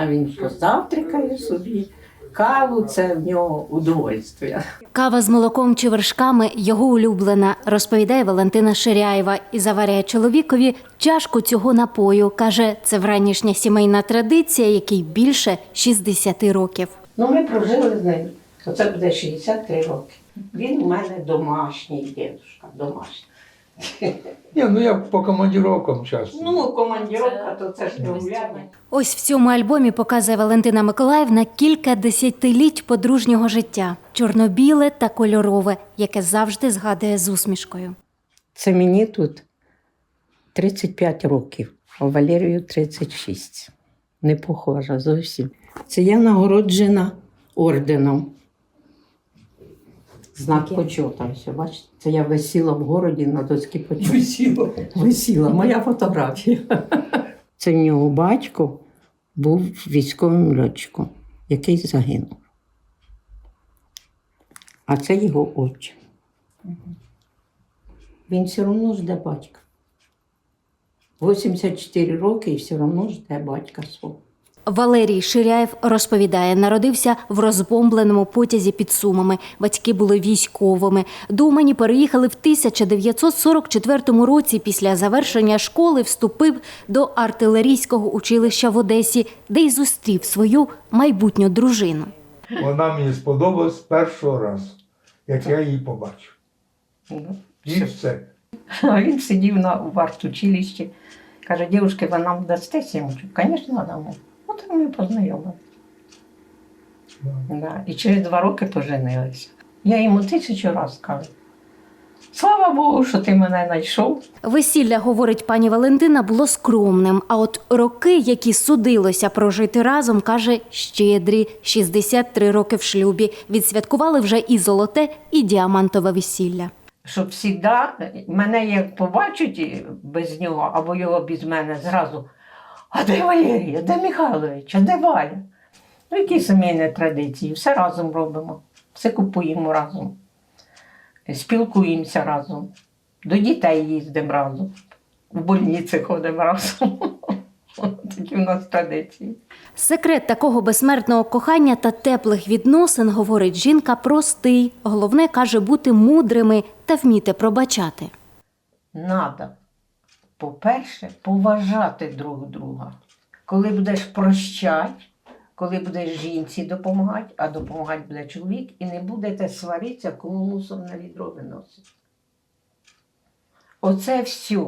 А він що завтракає собі. Каву це в нього удовольствие. Кава з молоком чи вершками його улюблена, розповідає Валентина Ширяєва і заваряє чоловікові чашку цього напою. Каже, це вранішня сімейна традиція, якій більше 60 років. Ну, ми прожили з ним. Оце буде 63 роки. Він у мене домашній дідусь, домашній. Ні, ну я по командировкам часто. Ну, командировка, то це ж догляне. Ось в цьому альбомі показує Валентина Миколаївна кілька десятиліть подружнього життя чорно-біле та кольорове, яке завжди згадує з усмішкою. Це мені тут 35 років, а Валерію 36. Не похожа зовсім. Це я нагороджена орденом. Знак почота. Все, бачите? Це я висіла в городі на доски почота. Висіла. Висіла, моя фотографія. Це в нього батько був військовим льотчиком, який загинув. А це його отчим. Він все одно жде батька. 84 роки і все одно жде батька свого. Валерій Ширяєв розповідає, народився в розбомбленому потязі під Сумами. Батьки були військовими. До Умані переїхали в 1944 році. Після завершення школи вступив до артилерійського училища в Одесі, де й зустрів свою майбутню дружину. Вона мені сподобалась з першого разу, як я її побачив. І все. А він сидів на в артучилищі. Каже, дівчатки, ви нам дасте сімочку? Звісно, дамо. От ми познайомилися. Да. І через два роки поженилися. Я йому тисячу разів кажу. Слава Богу, що ти мене знайшов. Весілля, говорить пані Валентина, було скромним. А от роки, які судилося прожити разом, каже, щедрі 63 роки в шлюбі. Відсвяткували вже і золоте, і діамантове весілля. Щоб завжди мене як побачать без нього або його без мене зразу. А де Валерія? Де Михайлович? А де Валя? Ну, які сімейні традиції, все разом робимо, все купуємо разом, спілкуємося разом, до дітей їздимо разом, в больниці ходимо разом. Такі в нас традиції. Секрет такого безсмертного кохання та теплих відносин, говорить жінка, простий. Головне каже бути мудрими та вміти пробачати. Надо, по-перше, поважати друг друга. Коли будеш прощати, коли будеш жінці допомагати, а допомагати буде чоловік, і не будете сваритися, кому мусор на відро виносить. Оце все.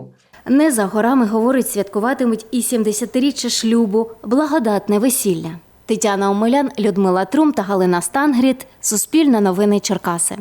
Не за горами, говорить, святкуватимуть і 70-річчя шлюбу, благодатне весілля. Тетяна Омелян, Людмила Трум та Галина Стангріт. Суспільне новини Черкаси.